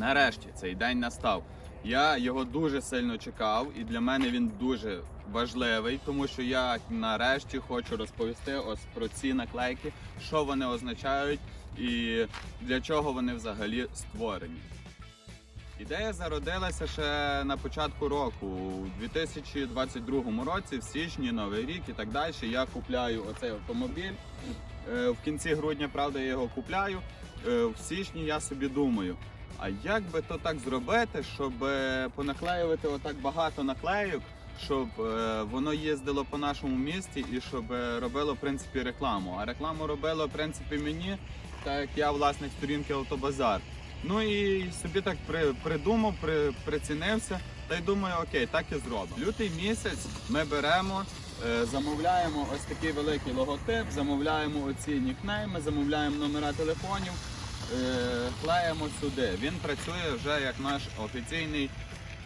Нарешті цей день настав. Я його дуже сильно чекав, і для мене він дуже важливий, тому що я нарешті хочу розповісти ось про ці наклейки, що вони означають і для чого вони взагалі створені. Ідея зародилася ще на початку року, у 2022 році, в січні, Новий рік і так далі. Я купляю оцей автомобіль. Е, В кінці грудня, правда, я його купляю. Е, В січні я собі думаю, а як би то так зробити, щоб е, понаклеювати отак багато наклейок, щоб е, воно їздило по нашому місті і щоб е, робило в принципі рекламу. А рекламу робило в принципі мені, так як я власник сторінки Автобазар. Ну і собі так при, придумав, при, прицінився, та й думаю, окей, так і зробимо. Лютий місяць ми беремо, е, замовляємо ось такий великий логотип, замовляємо оці нікнейми, замовляємо номера телефонів, е, клеїмо сюди. Він працює вже як наш офіційний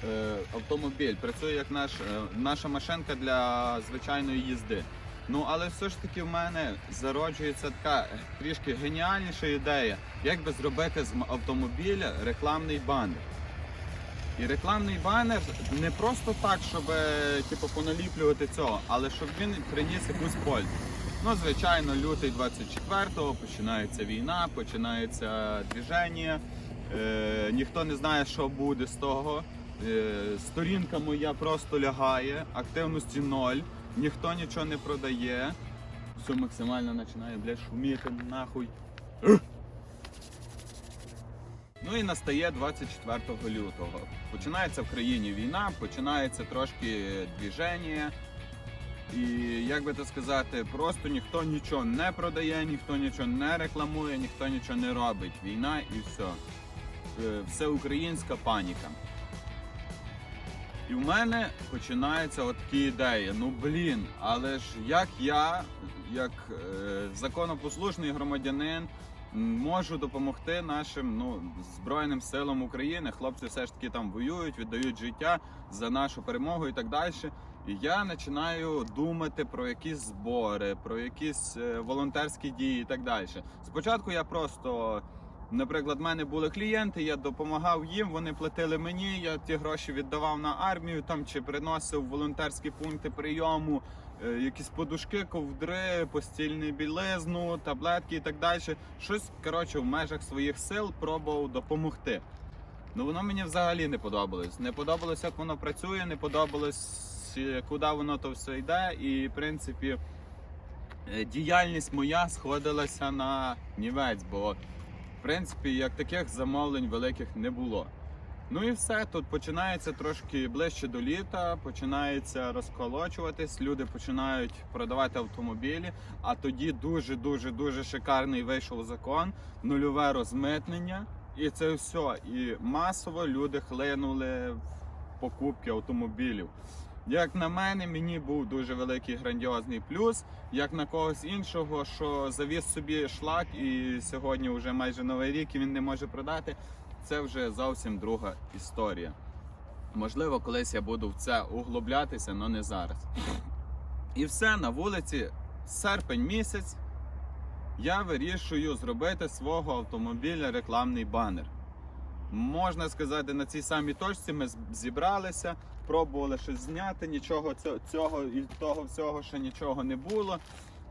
е, автомобіль, працює як наш, е, наша машинка для звичайної їзди. Ну але все ж таки в мене зароджується така трішки геніальніша ідея, як би зробити з автомобіля рекламний банер. І рекламний банер не просто так, щоб типу, поналіплювати цього, але щоб він приніс якусь пользу. Ну, звичайно, лютий 24-го починається війна, починається движення. Е, ніхто не знає, що буде з того. Е, сторінка моя просто лягає, активності ноль, ніхто нічого не продає. Все максимально починає блядь, шуміти нахуй. Ну і настає 24 лютого. Починається в країні війна, починається трошки двіження. І як би то сказати, просто ніхто нічого не продає, ніхто нічого не рекламує, ніхто нічого не робить. Війна і все. Е, Всеукраїнська паніка. І в мене починаються от такі ідеї. Ну блін, але ж як я, як е, законопослушний громадянин, можу допомогти нашим ну, Збройним силам України. Хлопці все ж таки там воюють, віддають життя за нашу перемогу і так далі. І я починаю думати про якісь збори, про якісь е, волонтерські дії і так далі. Спочатку я просто. Наприклад, в мене були клієнти, я допомагав їм, вони платили мені. Я ті гроші віддавав на армію там чи приносив волонтерські пункти прийому, е, якісь подушки, ковдри, постільну білизну, таблетки і так далі. Щось коротше в межах своїх сил пробував допомогти. Ну воно мені взагалі не подобалось. Не подобалось, як воно працює, не подобалось, куди воно то все йде. І в принципі е, діяльність моя сходилася на нівець, бо в принципі як таких замовлень великих не було. Ну і все, тут починається трошки ближче до літа, починається розколочуватись, люди починають продавати автомобілі. А тоді дуже дуже дуже шикарний вийшов закон, нульове розмитнення, і це все. І масово люди хлинули в покупки автомобілів. Як на мене, мені був дуже великий грандіозний плюс, як на когось іншого, що завіз собі шлак, і сьогодні вже майже новий рік і він не може продати. Це вже зовсім друга історія. Можливо, колись я буду в це углублятися, але не зараз. І все на вулиці, серпень місяць, я вирішую зробити свого автомобіля рекламний банер. Можна сказати, на цій самій точці ми зібралися, пробували щось зняти, нічого цього, і того всього ще нічого не було.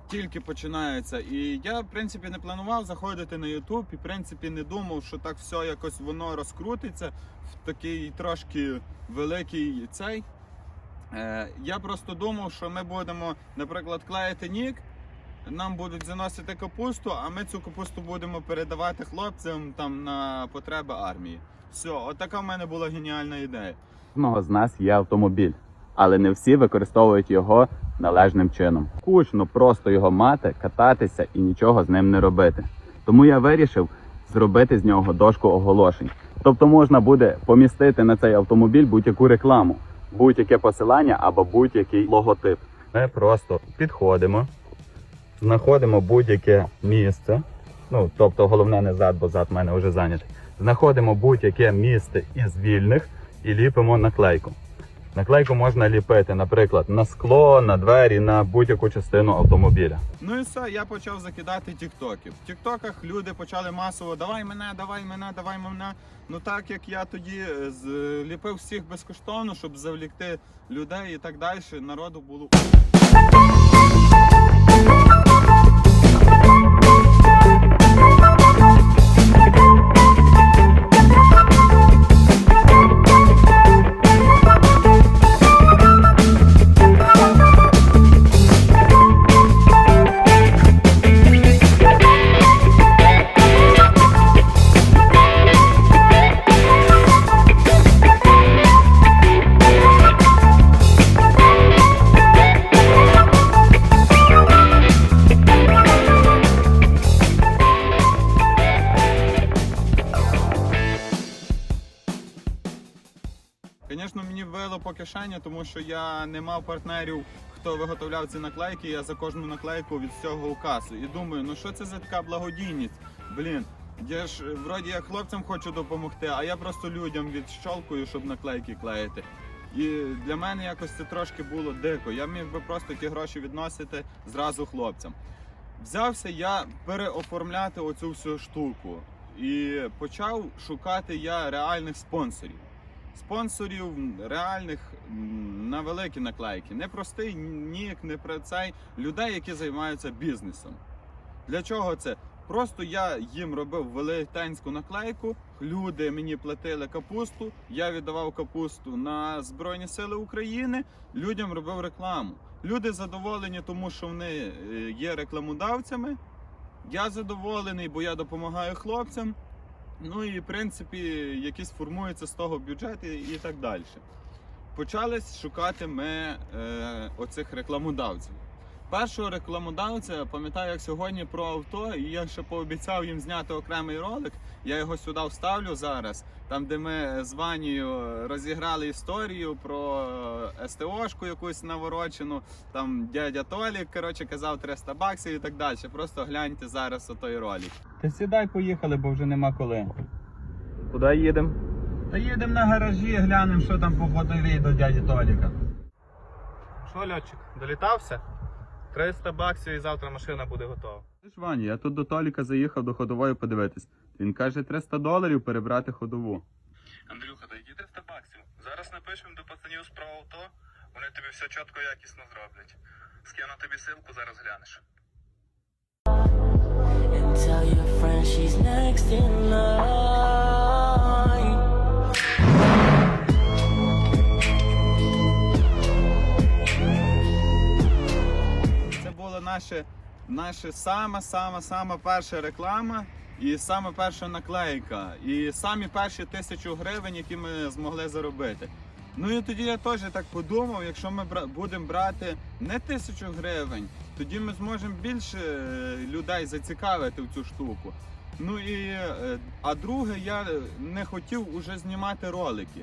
Тільки починається. І я, в принципі, не планував заходити на YouTube і в принципі не думав, що так все якось воно розкрутиться в такий трошки великий цей. Е, я просто думав, що ми будемо, наприклад, клеїти нік, нам будуть заносити капусту, а ми цю капусту будемо передавати хлопцям там на потреби армії. Все, от така в мене була геніальна ідея. Кожного з нас є автомобіль, але не всі використовують його належним чином. Кучно просто його мати, кататися і нічого з ним не робити. Тому я вирішив зробити з нього дошку оголошень. Тобто можна буде помістити на цей автомобіль будь-яку рекламу, будь-яке посилання або будь-який логотип. Ми просто підходимо, знаходимо будь-яке місце. Ну, тобто, головне не зад, бо зад в мене вже зайнятий. Знаходимо будь-яке місце із вільних і ліпимо наклейку. Наклейку можна ліпити, наприклад, на скло, на двері, на будь-яку частину автомобіля. Ну і все, я почав закидати тіктоки. В тіктоках люди почали масово давай мене, давай мене, давай мене. Ну так як я тоді ліпив зліпив всіх безкоштовно, щоб завлікти людей і так далі, народу було. Вбило тому що я не мав партнерів, хто виготовляв ці наклейки. Я за кожну наклейку від всього у касу. І думаю, ну що це за така благодійність? Блін, я ж вроді як хлопцям хочу допомогти, а я просто людям відщолкую, щоб наклейки клеїти. І для мене якось це трошки було дико. Я міг би просто ті гроші відносити зразу хлопцям. Взявся я переоформляти оцю всю штуку і почав шукати я реальних спонсорів спонсорів реальних на великі наклейки. Не простий нік, не про цей людей, які займаються бізнесом. Для чого це? Просто я їм робив велетенську наклейку, люди мені платили капусту, я віддавав капусту на Збройні Сили України, людям робив рекламу. Люди задоволені, тому що вони е, є рекламодавцями. Я задоволений, бо я допомагаю хлопцям. Ну і в принципі якісь формуються з того бюджети і, так далі. Почали шукати ми е, оцих рекламодавців. Першого рекламодавця пам'ятаю, як сьогодні про авто, і я ще пообіцяв їм зняти окремий ролик. Я його сюди вставлю зараз, там де ми з Ванією розіграли історію про СТОшку якусь наворочену. Там дядя Толік коротше, казав 300 баксів і так далі. Просто гляньте зараз отой ролик. Ти сідай, поїхали, бо вже нема коли. Куди їдемо? Та їдемо на гаражі, глянемо, що там по ходовій до дяді Толіка. Що, льотчик, долітався? 300 баксів і завтра машина буде готова. Ж Ваня, я тут до Толіка заїхав до ходової подивитись. Він каже 300 доларів перебрати ходову. Андрюха, да які 300 баксів. Зараз напишемо до пацанів справа авто, вони тобі все чітко якісно зроблять. Скину тобі силку, зараз глянеш. and tell your friend she's next in line. Наша, наша сама, сама, сама перша реклама і сама перша наклейка. І самі перші тисячу гривень, які ми змогли заробити. Ну і тоді я теж так подумав, якщо ми будемо брати не тисячу гривень, тоді ми зможемо більше е, людей зацікавити в цю штуку. Ну і е, а друге, я не хотів уже знімати ролики.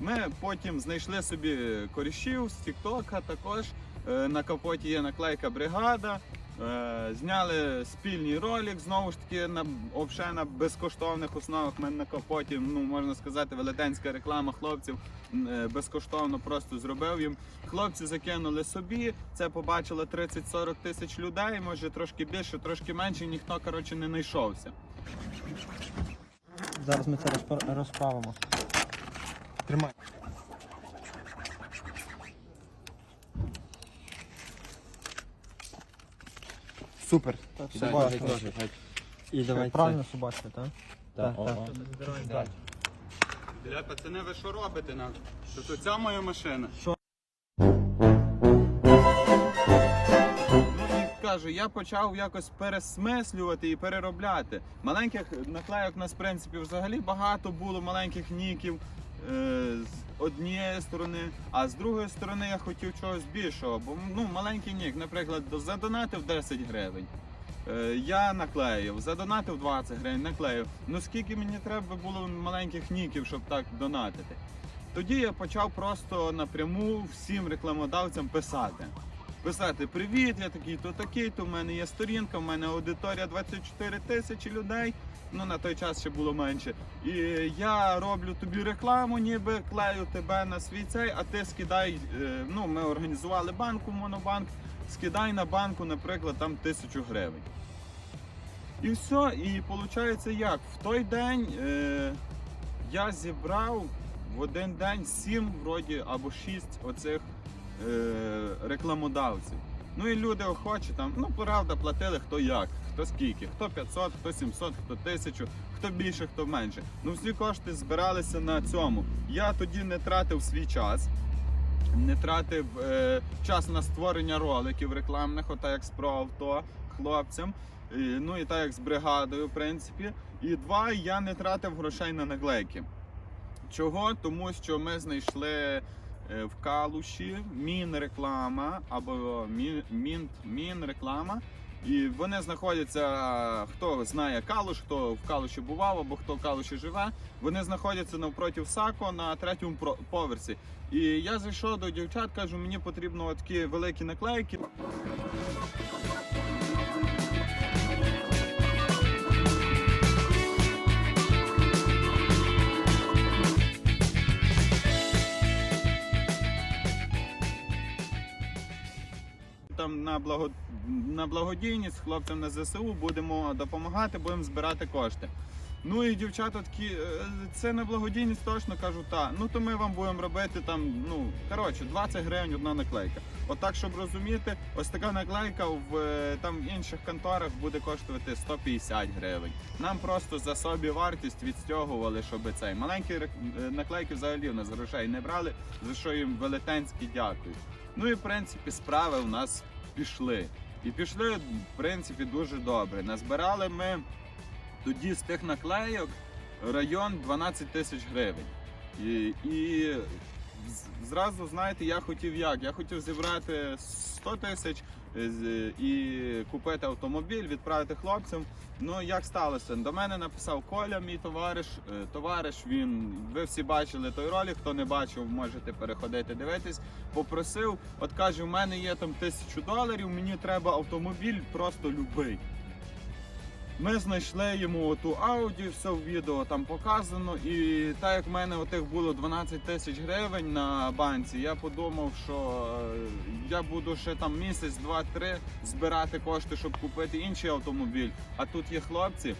Ми потім знайшли собі корішів з Тіктока також. Е, На капоті є наклейка бригада. Е, Зняли спільний ролик, знову ж таки на обше на безкоштовних основах. Ми на капоті, ну можна сказати, велетенська реклама хлопців е, безкоштовно просто зробив їм. Хлопці закинули собі. Це побачило 30-40 тисяч людей. Може трошки більше, трошки менше. Ніхто коротше не знайшовся. Зараз ми це розправимо. Тримай. Супер. Собачка. І давайте. Правильно собачка, так? Так, так. Бля, пацани, ви що робите нам? Що то ця моя машина? Що? Ну кажу, я почав якось пересмислювати і переробляти. Маленьких наклейок у нас, в принципі, взагалі багато було маленьких ніків е, однієї сторони, а з другої сторони я хотів чогось більшого. Бо ну, маленький нік, наприклад, задонатив 10 гривень. Е, Я наклеїв, задонатив 20 гривень, наклеїв. Ну скільки мені треба було маленьких ніків, щоб так донатити? Тоді я почав просто напряму всім рекламодавцям писати. писати Привіт, я такий, то такий, то в мене є сторінка, в мене аудиторія 24 тисячі людей. Ну на той час ще було менше. І я роблю тобі рекламу, ніби клею тебе на свій цей, а ти скидай. е, Ну, ми організували банку, монобанк, скидай на банку, наприклад, там тисячу гривень. І все, і виходить як? В той день е, я зібрав в один день сім вроді або шість оцих е, рекламодавців. Ну і люди охочі там, ну правда, платили хто як, хто скільки, хто 500, хто 700, хто 1000, хто більше, хто менше. Ну всі кошти збиралися на цьому. Я тоді не тратив свій час. Не тратив е, час на створення роликів рекламних, отак як з про авто хлопцям. І, ну і так як з бригадою, в принципі. І два, я не тратив грошей на наклейки. Чого? Тому що ми знайшли е, в Калуші мінреклама або мін, мін, мінреклама. І вони знаходяться, хто знає Калуш, хто в Калуші бував або хто в Калуші живе. Вони знаходяться навпроти Сако на третьому поверсі. І я зайшов до дівчат, кажу, мені потрібно такі великі наклейки. Там на благо... на благодійність хлопцям на ЗСУ будемо допомагати, будемо збирати кошти. Ну і дівчата такі, «Е, це на благодійність точно кажу, так. Ну то ми вам будемо робити там, ну коротше, 20 гривень одна наклейка. Отак, щоб розуміти, ось така наклейка в е, там інших конторах буде коштувати 150 гривень. Нам просто за собі вартість відстягували, щоб цей маленькі е, наклейки взагалі в нас грошей не брали, за що їм велетенські дякую. Ну і в принципі справи в нас пішли. І пішли, в принципі, дуже добре. Назбирали ми тоді з тих наклейок район 12 тисяч гривень. І, і зразу, знаєте, я хотів як? Я хотів зібрати 100 тисяч і купити автомобіль, відправити хлопцям. Ну як сталося? До мене написав Коля, мій товариш. Е, Товариш, він ви всі бачили той ролик. Хто не бачив, можете переходити дивитись. Попросив, от каже, у мене є там тисячу доларів, мені треба автомобіль, просто любий. Ми знайшли йому ту ауді, все в відео там показано. І так як в мене отих було 12 тисяч гривень на банці, я подумав, що е, я буду ще там місяць, два-три збирати кошти, щоб купити інший автомобіль. А тут є хлопці.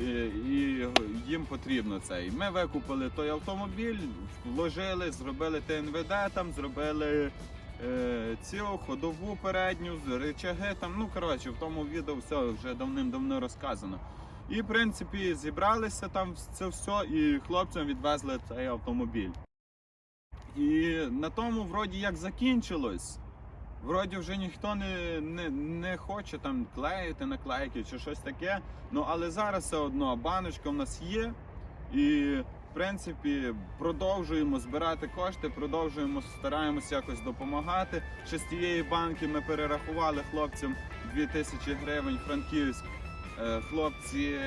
І, і їм потрібно цей. Ми викупили той автомобіль, вложили, зробили ТНВД, там зробили е, цю ходову передню, рычаги там. Ну коротше, в тому відео все вже давним-давно розказано. І в принципі зібралися там це все, і хлопцям відвезли цей автомобіль. І на тому вроді як закінчилось. Вроді вже ніхто не, не, не хоче там клеїти наклейки чи щось таке. Ну але зараз все одно баночка в нас є. І принципі продовжуємо збирати кошти, продовжуємо стараємося якось допомагати. Ще з тієї банки ми перерахували хлопцям 2000 гривень Франківськ. Е, Хлопці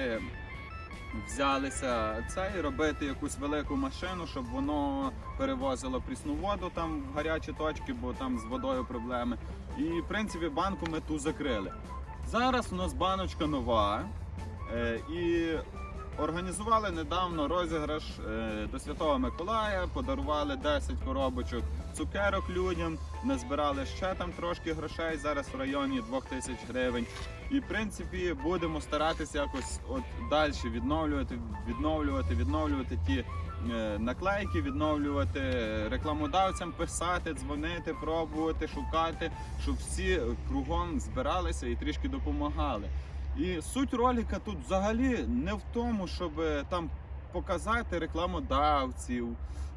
взялися цей робити якусь велику машину, щоб воно перевозило прісну воду там в гарячі точки, бо там з водою проблеми. І в принципі банку ми ту закрили. Зараз у нас баночка нова. Е, і організували недавно розіграш е, до Святого Миколая, подарували 10 коробочок цукерок людям, назбирали ще там трошки грошей, зараз в районі 2000 гривень. І в принципі будемо старатися якось от далі відновлювати, відновлювати, відновлювати ті е, наклейки, відновлювати рекламодавцям, писати, дзвонити, пробувати, шукати, щоб всі кругом збиралися і трішки допомагали. І суть ролика тут взагалі не в тому, щоб е, там показати рекламодавців,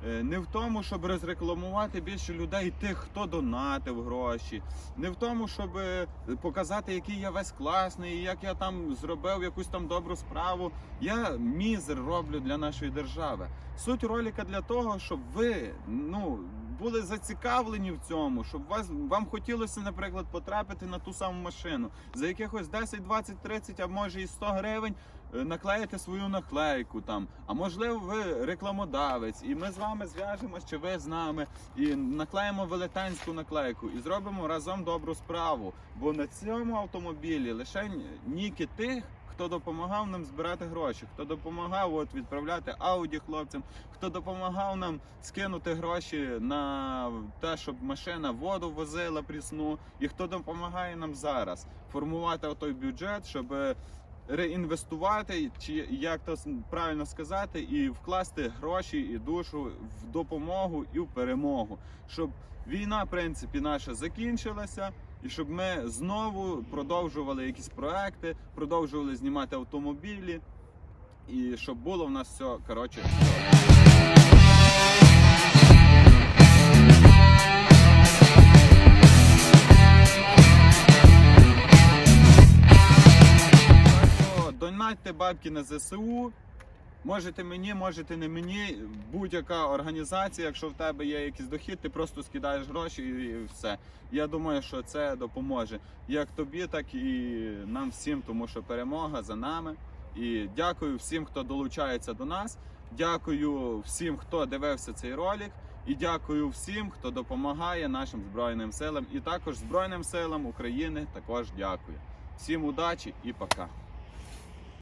е, не в тому, щоб розрекламувати більше людей тих, хто донатив гроші, не в тому, щоб е, показати, який я весь класний, як я там зробив якусь там добру справу. Я мізер роблю для нашої держави. Суть ролика для того, щоб ви ну були зацікавлені в цьому, щоб вас вам хотілося, наприклад, потрапити на ту саму машину за якихось 10, 20, 30, а може і 100 гривень. е, Наклеїти свою наклейку там, а можливо, ви рекламодавець, і ми з вами зв'яжемось, чи ви з нами, і наклеїмо велетенську наклейку і зробимо разом добру справу. Бо на цьому автомобілі лише ніки тих, хто допомагав нам збирати гроші, хто допомагав от, відправляти ауді хлопцям, хто допомагав нам скинути гроші на те, щоб машина воду возила прісну, і хто допомагає нам зараз формувати той бюджет, щоб реінвестувати, чи як то правильно сказати, і вкласти гроші і душу в допомогу і в перемогу, щоб війна, в принципі, наша закінчилася. І щоб ми знову продовжували якісь проекти, продовжували знімати автомобілі, і щоб було в нас все коротше. Донатьте бабки на ЗСУ. Можете мені, можете не мені. Будь-яка організація, якщо в тебе є якийсь дохід, ти просто скидаєш гроші і все. Я думаю, що це допоможе як тобі, так і нам всім, тому що перемога за нами. І дякую всім, хто долучається до нас. Дякую всім, хто дивився цей ролик. І дякую всім, хто допомагає нашим збройним силам. І також Збройним силам України також дякую. Всім удачі і пока.